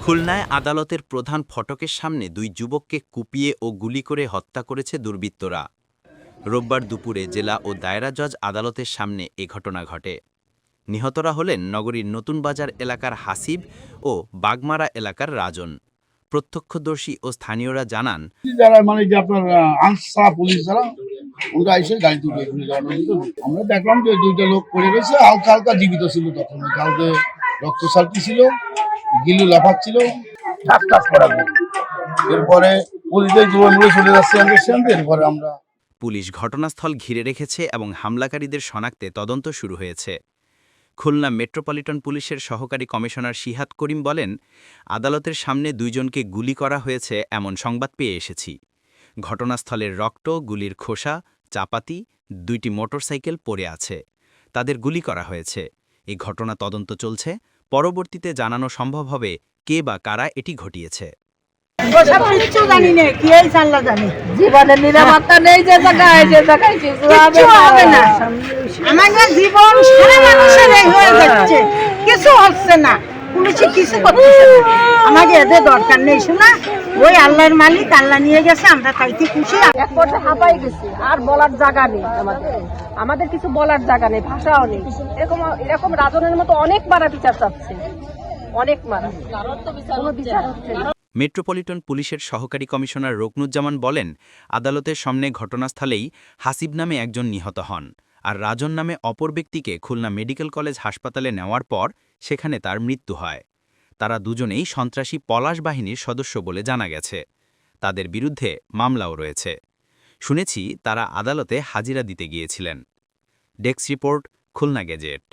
খুলনায় আদালতের প্রধান ফটকের সামনে দুই যুবককে কুপিয়ে ও গুলি করে হত্যা করেছে দুর্বৃত্তরা। রোববার দুপুরে জেলা ও দায়রা জজ আদালতের সামনে এ ঘটনা ঘটে। নিহতরা হলেন নগরীর নতুন বাজার এলাকার হাসিব ও বাগমারা এলাকার রাজন। প্রত্যক্ষদর্শী ও স্থানীয়রা জানান যারা মানে আনসা পুলিশ যারা? ওরা এসে গাড়ি দুটো এখানে আমরা দেখলাম যে দুইটা লোক পড়ে রয়েছে হালকা হালকা জীবিত ছিল তখন। কাউকে রক্ত সার্কি ছিল গিলু লাফাচ্ছিল। ঠাস ঠাস করা এরপরে পুলিশের জোর মুড়ে চলে যাচ্ছে আমাদের এরপরে আমরা পুলিশ ঘটনাস্থল ঘিরে রেখেছে এবং হামলাকারীদের শনাক্তে তদন্ত শুরু হয়েছে। খুলনা মেট্রোপলিটন পুলিশের সহকারী কমিশনার শিহাত করিম বলেন আদালতের সামনে দুইজনকে গুলি করা হয়েছে এমন সংবাদ পেয়ে এসেছি। ঘটনাস্থলের রক্ত গুলির খোসা চাপাতি দুইটি মোটরসাইকেল পড়ে আছে। তাদের গুলি করা হয়েছে। এই ঘটনা তদন্ত চলছে। পরবর্তীতে জানানো সম্ভব হবে কে বা কারা এটি ঘটিয়েছে। জানি না কি জানি? জীবনের নিরাপত্তা নেই যে জায়গায় যে জায়গায় হবে না। আমাদের জীবন সারা মানুষের হয়ে যাচ্ছে। কিছু হচ্ছে না। পুলিশে কিছু করতেছে আমাকে এদের দরকার নেই শোনা ওই আল্লাহর মালিক আল্লাহ নিয়ে গেছে আমরা তাইতে খুশি। এক পর্যায়ে হাঁপাই গেছি আর বলার জায়গা নেই আমাদের। আমাদের কিছু বলার জায়গা নেই ভাষাও নেই। এরকম এরকম রাজনের মতো অনেক মারা বিচার চাচ্ছে। অনেক মারা। কোনো বিচার হচ্ছে না। মেট্রোপলিটন পুলিশের সহকারী কমিশনার রকনুজ্জামান বলেন আদালতের সামনে ঘটনাস্থলেই হাসিব নামে একজন নিহত হন। আর রাজন নামে অপর ব্যক্তিকে খুলনা মেডিকেল কলেজ হাসপাতালে নেওয়ার পর সেখানে তার মৃত্যু হয়। তারা দুজনেই সন্ত্রাসী পলাশ বাহিনীর সদস্য বলে জানা গেছে। তাদের বিরুদ্ধে মামলাও রয়েছে। শুনেছি তারা আদালতে হাজিরা দিতে গিয়েছিলেন। Desk report, Khulna gazette.